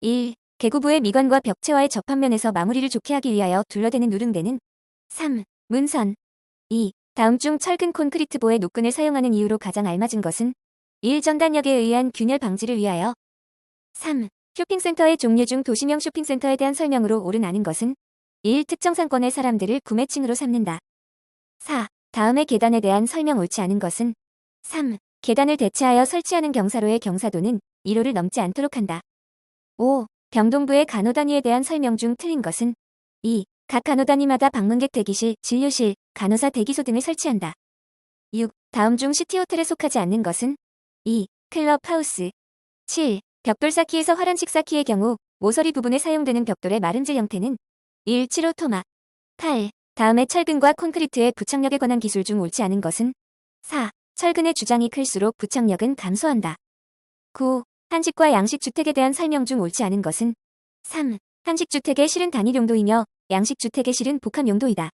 1. 개구부의 미관과 벽체와의 접합면에서 마무리를 좋게 하기 위하여 둘러대는 누름대는 3. 문선 2. 다음 중 철근 콘크리트보의 노끈을 사용하는 이유로 가장 알맞은 것은 1. 전단력에 의한 균열 방지를 위하여 3. 쇼핑센터의 종류 중 도시명 쇼핑센터에 대한 설명으로 옳은 아는 것은 1. 특정 상권의 사람들을 구매층으로 삼는다. 4. 다음의 계단에 대한 설명 옳지 않은 것은 3. 계단을 대체하여 설치하는 경사로의 경사도는 1호를 넘지 않도록 한다. 5. 병동부의 간호단위에 대한 설명 중 틀린 것은 2. 각 간호단위마다 방문객 대기실, 진료실, 간호사 대기소 등을 설치한다. 6. 다음 중 시티호텔에 속하지 않는 것은 2. 클럽하우스 7. 벽돌 쌓기에서 화란식 쌓기의 경우 모서리 부분에 사용되는 벽돌의 마른질 형태는 1. 7호 토막 8. 다음에 철근과 콘크리트의 부착력에 관한 기술 중 옳지 않은 것은 4. 철근의 주장이 클수록 부착력은 감소한다. 9. 한식과 양식주택에 대한 설명 중 옳지 않은 것은 3. 한식주택의 실은 단위 용도이며 양식주택의 실은 복합 용도이다.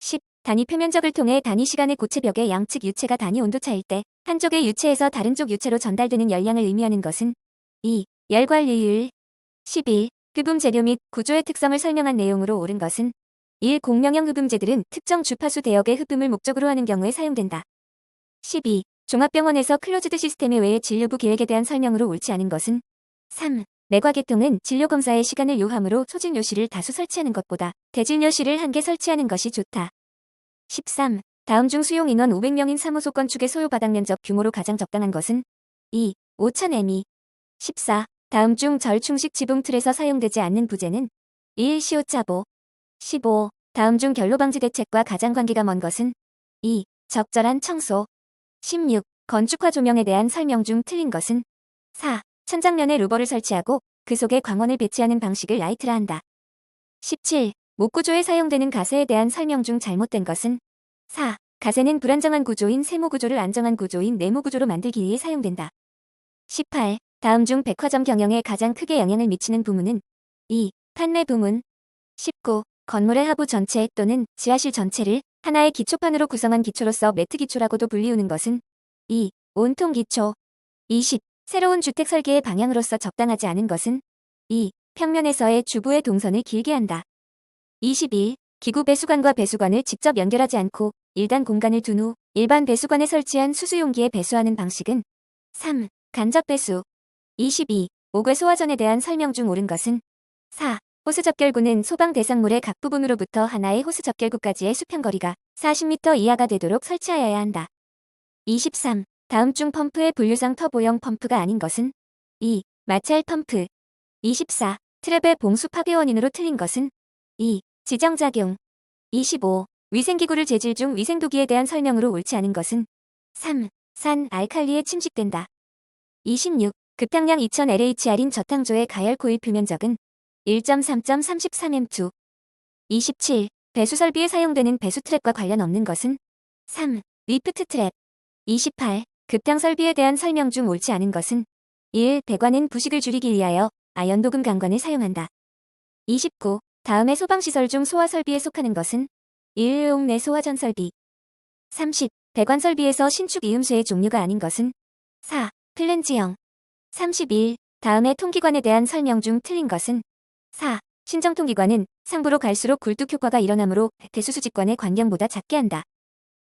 10. 단위 표면적을 통해 단위 시간의 고체 벽의 양측 유체가 단위 온도 차일 때 한쪽의 유체에서 다른 쪽 유체로 전달되는 열량을 의미하는 것은 2. 열관리율 11. 흡음 재료 및 구조의 특성을 설명한 내용으로 옳은 것은 1. 공명형 흡음제들은 특정 주파수 대역의 흡음을 목적으로 하는 경우에 사용된다. 12. 종합병원에서 클로즈드 시스템의 외의 진료부 계획에 대한 설명으로 옳지 않은 것은 3. 내과계통은 진료검사의 시간을 요하므로 소진료실을 다수 설치하는 것보다 대진료실을 한 개 설치하는 것이 좋다. 13. 다음 중 수용 인원 500명인 사무소 건축의 소요 바닥 면적 규모로 가장 적당한 것은 2. 5,000m 14. 다음 중 절충식 지붕 틀에서 사용되지 않는 부재는 1. 시오차보 15. 다음 중 결로 방지 대책과 가장 관계가 먼 것은 2. 적절한 청소 16. 건축화 조명에 대한 설명 중 틀린 것은 4. 천장면에 루버를 설치하고 그 속에 광원을 배치하는 방식을 라이트라 한다. 17. 목구조에 사용되는 가세에 대한 설명 중 잘못된 것은 4. 가세는 불안정한 구조인 세모 구조를 안정한 구조인 네모 구조로 만들기 위해 사용된다. 18. 다음 중 백화점 경영에 가장 크게 영향을 미치는 부문은 2. 판매 부문 19. 건물의 하부 전체 또는 지하실 전체를 하나의 기초판으로 구성한 기초로서 매트 기초라고도 불리우는 것은 2. 온통 기초 20. 새로운 주택 설계의 방향으로서 적당하지 않은 것은 2. 평면에서의 주부의 동선을 길게 한다. 21. 기구 배수관과 배수관을 직접 연결하지 않고 1단 공간을 둔 후 일반 배수관에 설치한 수수용기에 배수하는 방식은 3. 간접 배수 22. 옥외 소화전에 대한 설명 중 옳은 것은 4. 호스 접결구는 소방 대상물의 각 부분으로부터 하나의 호스 접결구까지의 수평거리가 40m 이하가 되도록 설치하여야 한다. 23. 다음 중 펌프의 분류상 터보형 펌프가 아닌 것은 2. 마찰 펌프 24. 트랩의 봉수 파괴 원인으로 틀린 것은 2. 지정작용 25. 위생기구를 재질 중 위생도기에 대한 설명으로 옳지 않은 것은 3. 산 알칼리에 침식된다. 26. 급탕량 2000LHR인 저탕조의 가열 코일 표면적은 1.3.33M2. 27. 배수 설비에 사용되는 배수 트랩과 관련 없는 것은 3. 리프트 트랩. 28. 급탕 설비에 대한 설명 중 옳지 않은 것은 1. 배관은 부식을 줄이기 위하여 아연 도금 강관을 사용한다. 29. 다음의 소방시설 중 소화 설비에 속하는 것은 1. 옥내 소화 전 설비 30. 배관 설비에서 신축 이음수의 종류가 아닌 것은 4. 플랜지형 31. 다음의 통기관에 대한 설명 중 틀린 것은 4. 신정통기관은 상부로 갈수록 굴뚝 효과가 일어나므로 대수수직관의 관경보다 작게 한다.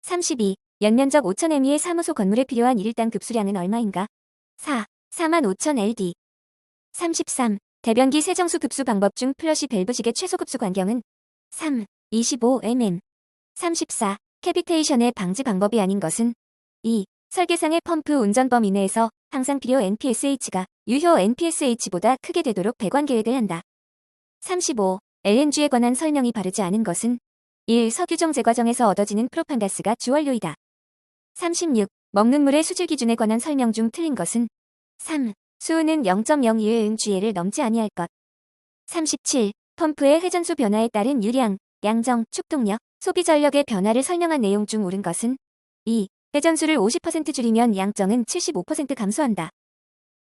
32. 연면적 5,000m의 사무소 건물에 필요한 일일당 급수량은 얼마인가? 4. 45,000 LD 33. 대변기 세정수 급수 방법 중 플러시 밸브식의 최소 급수 관경은 3. 25 mm 34. 캐비테이션의 방지 방법이 아닌 것은 2. 설계상의 펌프 운전 범위 내에서 항상 필요 NPSH가 유효 NPSH보다 크게 되도록 배관 계획을 한다. 35. LNG에 관한 설명이 바르지 않은 것은 1. 석유정 제 과정에서 얻어지는 프로판가스가 주원료이다. 36. 먹는 물의 수질 기준에 관한 설명 중 틀린 것은 3. 수은은 0.01 GL을 넘지 아니할 것. 37. 펌프의 회전수 변화에 따른 유량, 양정, 축동력, 소비 전력의 변화를 설명한 내용 중 옳은 것은 2. 회전수를 50% 줄이면 양정은 75% 감소한다.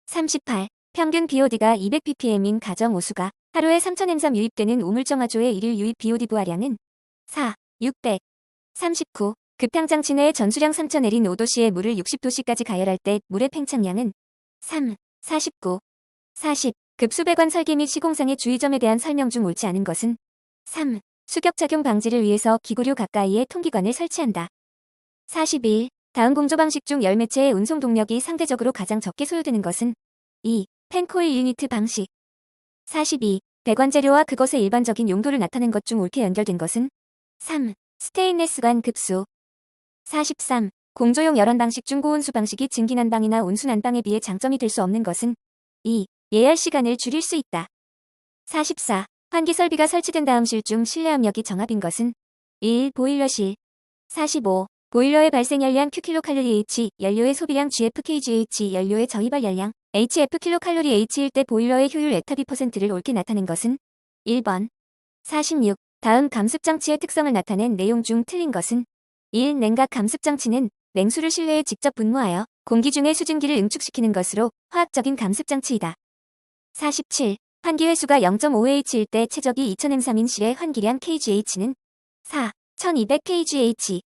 38. 평균 BOD가 200ppm인 가정 오수가 하루에 3,000엠삼 유입되는 우물정화조의 일일 유입 BOD 부하량은 4. 600. 39. 급탕장치 내에 전수량 3,000L인 5도씨의 물을 60도씨까지 가열할 때 물의 팽창량은 3. 49. 40. 급수배관 설계 및 시공상의 주의점에 대한 설명 중 옳지 않은 것은 3. 수격 작용 방지를 위해서 기구류 가까이에 통기관을 설치한다. 41. 다음 공조 방식 중 열 매체의 운송 동력이 상대적으로 가장 적게 소요되는 것은 2. 펜코일 유니트 방식 42. 배관 재료와 그것의 일반적인 용도를 나타낸 것 중 옳게 연결된 것은 3. 스테인레스관 급수 43. 공조용 열원 방식 중 고온수 방식이 증기난방이나 온수난방에 비해 장점이 될 수 없는 것은 2. 예열 시간을 줄일 수 있다. 44. 환기 설비가 설치된 다음 실 중 실내 압력이 정압인 것은 1. 보일러실 45. 보일러의 발생 열량 Q킬로칼로리/H, 연료의 소비량 GFKGH, 연료의 저희발 열량 HF 킬로칼로리/H일 때 보일러의 효율 에타비 퍼센트를 옳게 나타낸 것은 1번. 46. 다음 감습장치의 특성을 나타낸 내용 중 틀린 것은 1. 냉각 감습장치는 냉수를 실내에 직접 분무하여 공기 중의 수증기를 응축시키는 것으로 화학적인 감습장치이다. 47. 환기 회수가 0.5H일 때 최적이 2000M3인 실의 환기량 kgH는 4. 1200kgH.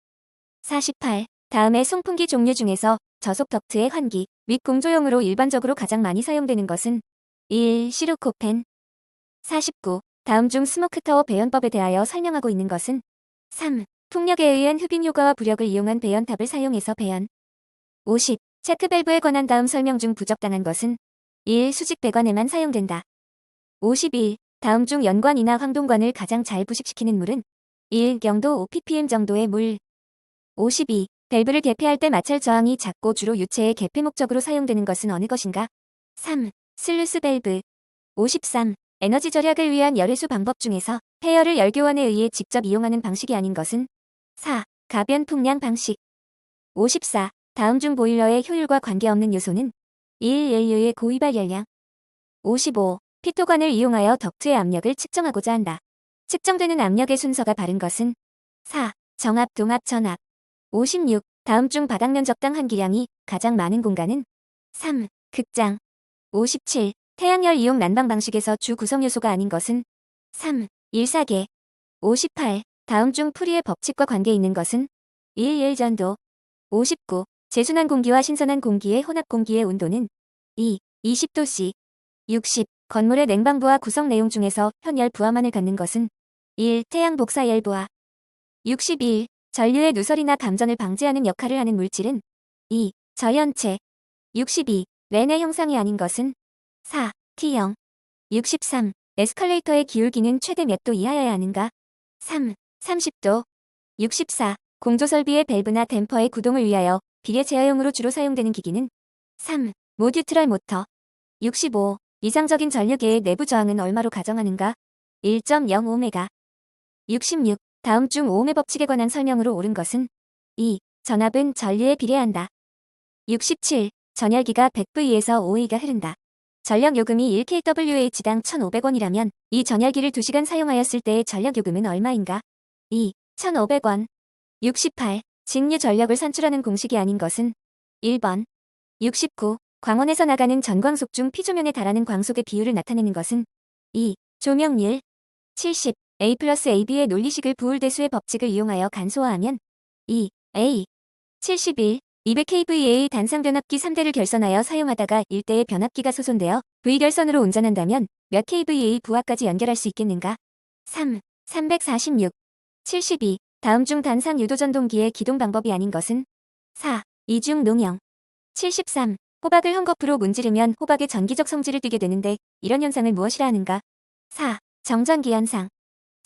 48. 다음의 송풍기 종류 중에서 저속 덕트의 환기 및 공조용으로 일반적으로 가장 많이 사용되는 것은 1. 시루코펜 49. 다음 중 스모크타워 배연법에 대하여 설명하고 있는 것은 3. 풍력에 의한 흡입 효과와 부력을 이용한 배연탑을 사용해서 배연 50. 체크밸브에 관한 다음 설명 중 부적당한 것은 1. 수직 배관에만 사용된다. 51. 다음 중 연관이나 황동관을 가장 잘 부식시키는 물은 1. 경도 5ppm 정도의 물 52. 밸브를 개폐할 때 마찰 저항이 작고 주로 유체의 개폐 목적으로 사용되는 것은 어느 것인가? 3. 슬루스 밸브 53. 에너지 절약을 위한 열회수 방법 중에서 폐열을 열교환에 의해 직접 이용하는 방식이 아닌 것은 4. 가변 풍량 방식 54. 다음 중 보일러의 효율과 관계없는 요소는 1. 연료의 고위발 열량 55. 피토관을 이용하여 덕트의 압력을 측정하고자 한다. 측정되는 압력의 순서가 바른 것은 4. 정압, 동압, 전압 56. 다음 중 바닥면 적당 한기량이 가장 많은 공간은 3. 극장 57. 태양열 이용 난방 방식에서 주 구성 요소가 아닌 것은 3. 일사계 58. 다음 중 풀이의 법칙과 관계 있는 것은 1. 일전도 59. 재순환 공기와 신선한 공기의 혼합 공기의 온도는 2. 20도씨 60. 건물의 냉방부와 구성 내용 중에서 현열 부하만을 갖는 것은 1. 태양 복사 열 부하 61. 전류의 누설이나 감전을 방지하는 역할을 하는 물질은 2. 저연체 62. 렌의 형상이 아닌 것은 4. T형 63. 에스컬레이터의 기울기는 최대 몇 도 이하여야 하는가? 3. 30도 64. 공조설비의 밸브나 댐퍼의 구동을 위하여 비례 제어용으로 주로 사용되는 기기는 3. 모듀트럴 모터 65. 이상적인 전류계의 내부 저항은 얼마로 가정하는가? 1.05메가 66. 다음 중 오음의 법칙에 관한 설명으로 옳은 것은 2. 전압은 전류에 비례한다. 67. 전열기가 100V에서 5A가 흐른다. 전력 요금이 1kWh당 1,500원이라면 이 전열기를 2시간 사용하였을 때의 전력 요금은 얼마인가? 2. 1,500원. 68. 직류 전력을 산출하는 공식이 아닌 것은 1번. 69. 광원에서 나가는 전광속 중 피조면에 달하는 광속의 비율을 나타내는 것은 2. 조명률 70. A 플러스 AB의 논리식을 부울대수의 법칙을 이용하여 간소화하면 2. A 71. 200kVA 단상 변압기 3대를 결선하여 사용하다가 1대의 변압기가 소손되어 V결선으로 운전한다면 몇 kVA 부하까지 연결할 수 있겠는가? 3. 346. 72. 다음 중 단상 유도전동기의 기동 방법이 아닌 것은 4. 이중 농형 73. 호박을 헝겊으로 문지르면 호박의 전기적 성질을 띠게 되는데 이런 현상을 무엇이라 하는가? 4. 정전기 현상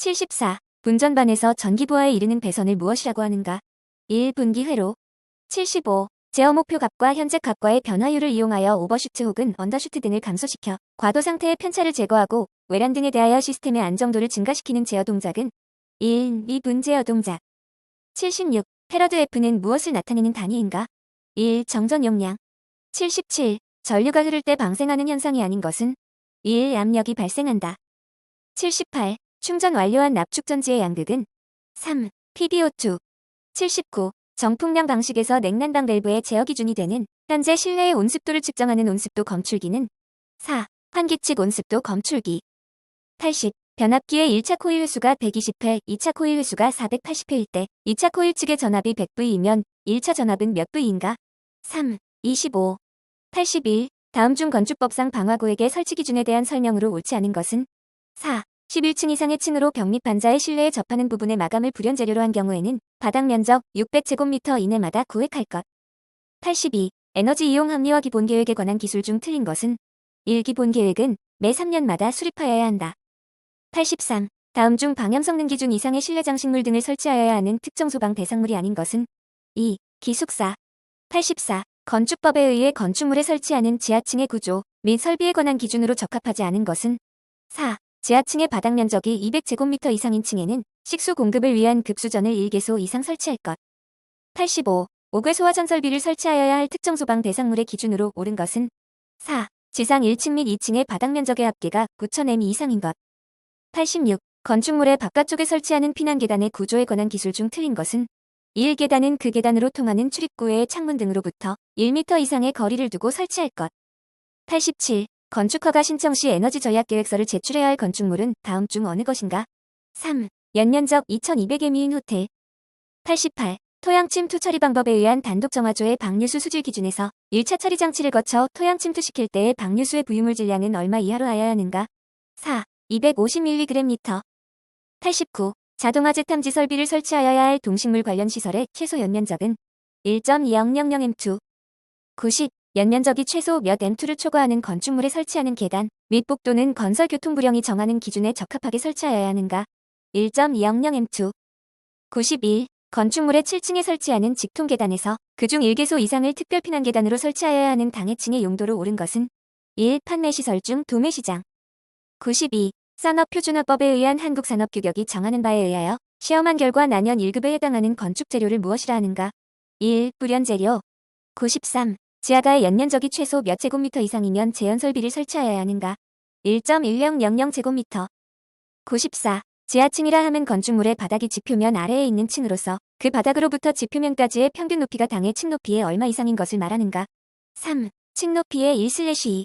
74. 분전반에서 전기부하에 이르는 배선을 무엇이라고 하는가? 1. 분기 회로 75. 제어 목표 값과 현재 값과의 변화율을 이용하여 오버슈트 혹은 언더슈트 등을 감소시켜 과도 상태의 편차를 제거하고 외란 등에 대하여 시스템의 안정도를 증가시키는 제어 동작은 1. 미분 제어 동작 76. 패러드 F는 무엇을 나타내는 단위인가? 1. 정전 용량 77. 전류가 흐를 때 방생하는 현상이 아닌 것은 1. 압력이 발생한다. 78. 충전 완료한 납축전지의 양극은 3. PbO2 79. 정풍량 방식에서 냉난방 밸브의 제어 기준이 되는 현재 실내의 온습도를 측정하는 온습도 검출기는 4. 환기측 온습도 검출기 80. 변압기의 1차 코일 횟수가 120회, 2차 코일 횟수가 480회일 때 2차 코일 측의 전압이 100V이면 1차 전압은 몇 V인가? 3. 25. 81. 다음 중 건축법상 방화구역의 설치 기준에 대한 설명으로 옳지 않은 것은 4. 11층 이상의 층으로 벽및 반자의 실내에 접하는 부분의 마감을 불연 재료로 한 경우에는 바닥 면적 600제곱미터 이내마다 구획할 것. 82. 에너지 이용 합리화 기본 계획에 관한 기술 중 틀린 것은 1. 기본 계획은 매 3년마다 수립하여야 한다. 83. 다음 중 방염 성능 기준 이상의 실내 장식물 등을 설치하여야 하는 특정 소방 대상물이 아닌 것은 2. 기숙사 84. 건축법에 의해 건축물에 설치하는 지하층의 구조 및 설비에 관한 기준으로 적합하지 않은 것은 4. 지하층의 바닥 면적이 200제곱미터 이상인 층에는 식수 공급을 위한 급수전을 1개소 이상 설치할 것. 85. 5개 소화전 설비를 설치하여야 할 특정 소방 대상물의 기준으로 옳은 것은 4. 지상 1층 및 2층의 바닥 면적의 합계가 9,000m 이상인 것. 86. 건축물의 바깥쪽에 설치하는 피난 계단의 구조에 관한 기술 중 틀린 것은 1. 계단은 그 계단으로 통하는 출입구의 창문 등으로부터 1m 이상의 거리를 두고 설치할 것. 87. 건축허가 신청 시 에너지 전략 계획서를 제출해야 할 건축물은 다음 중 어느 것인가? 3. 연면적 2200의 미인 호텔. 88. 토양 침투 처리 방법에 의한 단독 정화조의 방류수 수질 기준에서 1차 처리 장치를 거쳐 토양 침투시킬 때의 방류수의 부유물 질량은 얼마 이하로 하여야 하는가? 4. 250mg. 89. 자동화재 탐지 설비를 설치하여야 할 동식물 관련 시설의 최소 연면적은 1.2000m2. 90. 연면적이 최소 몇 m2를 초과하는 건축물에 설치하는 계단 및 복도는 건설교통부령이 정하는 기준에 적합하게 설치하여야 하는가? 1.200m2. 91. 건축물의 7층에 설치하는 직통 계단에서 그중 1개소 이상을 특별 피난 계단으로 설치하여야 하는 당해층의 용도로 옳은 것은 1. 판매 시설 중 도매 시장. 92. 산업표준화법에 의한 한국산업규격이 정하는 바에 의하여 시험한 결과 난연 1급에 해당하는 건축 재료를 무엇이라 하는가? 1. 불연 재료. 93. 지하가의 연면적이 최소 몇 제곱미터 이상이면 재현 설비를 설치하여야 하는가? 1.1000제곱미터. 94. 지하층이라 하면 건축물의 바닥이 지표면 아래에 있는 층으로서 그 바닥으로부터 지표면까지의 평균 높이가 당해 층 높이의 얼마 이상인 것을 말하는가? 3. 층 높이의 1/2.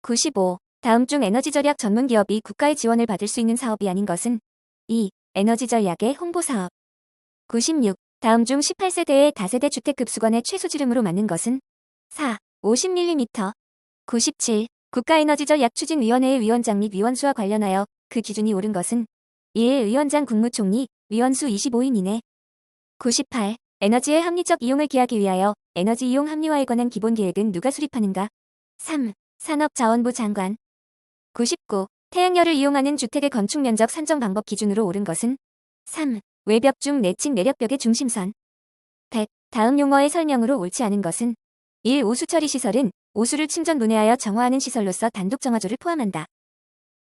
95. 다음 중 에너지 절약 전문 기업이 국가의 지원을 받을 수 있는 사업이 아닌 것은 2. 에너지 전략의 홍보 사업. 96. 다음 중 18세대의 다세대 주택 급수관의 최소 지름으로 맞는 것은 4. 50mm. 97. 국가에너지전략추진위원회의 위원장 및 위원수와 관련하여 그 기준이 옳은 것은 1. 위원장 국무총리, 위원수 25인 이내. 98. 에너지의 합리적 이용을 기하기 위하여 에너지 이용 합리화에 관한 기본 계획은 누가 수립하는가? 3. 산업자원부 장관. 99. 태양열을 이용하는 주택의 건축 면적 산정 방법 기준으로 옳은 것은 3. 외벽 중 내층 내력벽의 중심선. 100. 다음 용어의 설명으로 옳지 않은 것은 1. 오수 처리 시설은 오수를 침전 분해하여 정화하는 시설로서 단독 정화조를 포함한다.